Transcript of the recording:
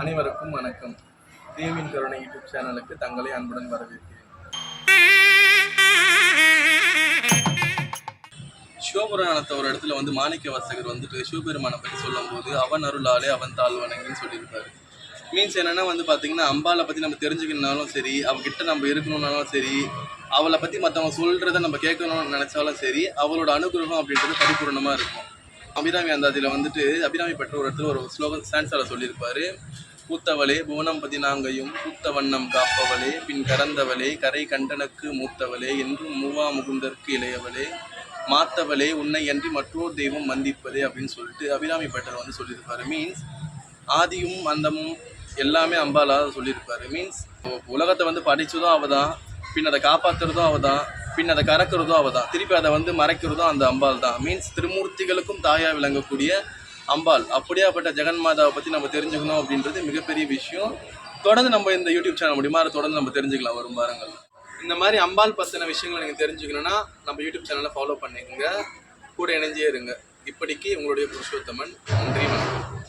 அனைவருக்கும் வணக்கம். தேவின் கருணை யூடியூப் சேனலுக்கு தங்களை அன்புடன் வரவேற்கிறேன். சிவபுராணத்தை ஒரு இடத்துல வந்து மாணிக்க வாசகர் வந்துட்டு சிவபெருமானை பற்றி சொல்லும்போது அவன் அருளாலே அவன் தாழ்வணங்கின்னு சொல்லியிருப்பாரு. மீன்ஸ் என்னென்னா வந்து பார்த்தீங்கன்னா அம்பாவை பற்றி நம்ம தெரிஞ்சுக்கணுனாலும் சரி அவகிட்ட நம்ம இருக்கணும்னாலும் சரி அவளை பற்றி மற்றவங்க சொல்கிறத நம்ம கேட்கணும்னு நினச்சாலும் சரி அவளோட அனுகிரகம் அப்படின்றது பரிபூர்ணமாக இருக்கும். அபிராமி அந்தாதியில் வந்துட்டு அபிராமி பெற்ற ஒரு இடத்துல ஒரு ஸ்லோகம் சான்ஸால சொல்லியிருப்பாரு. பூத்தவளே புவனம் பதினாங்கையும் பூத்த வண்ணம் காப்பவளே பின் கறந்தவளே கரை கண்டனுக்கு மூத்தவளே என்றும் மூவா முகுந்தற்கு இளையவளே மாத்தவளே உன்னை அன்றி மற்றொரு தெய்வம் மந்திப்பதே அப்படின்னு சொல்லிட்டு அபிராமி பட்டர் வந்து சொல்லியிருப்பாரு. மீன்ஸ் ஆதியும் அந்தமும் எல்லாமே அம்பாலாக சொல்லியிருப்பாரு. மீன்ஸ் உலகத்தை வந்து படித்ததும் அவள் தான் பின் அதை காப்பாத்துறதும் அவள் தான் பின் அதை கறக்கிறதும் அவள் தான். திருப்பி அதை வந்து மறைக்கிறதும் அந்த அம்பாள் தான். மீன்ஸ் திருமூர்த்திகளுக்கும் தாயாக விளங்கக்கூடிய அம்பாள். அப்படியாப்பட்ட ஜெகன்மாதாவை பற்றி நம்ம தெரிஞ்சுக்கணும் அப்படின்றது மிகப்பெரிய விஷயம். தொடர்ந்து நம்ம இந்த யூடியூப் சேனல் மூலியமா அதை தொடர்ந்து நம்ம தெரிஞ்சுக்கலாம் வரும் வாரங்கள். இந்த மாதிரி அம்பாள் பற்றின விஷயங்களை நீங்கள் தெரிஞ்சுக்கணும்னா நம்ம யூடியூப் சேனலை ஃபாலோ பண்ணிக்கோங்க. கூட இணைஞ்சே இருங்க. இப்படிக்கு உங்களுடைய புருஷோத்தமன். நன்றி வணக்கம்.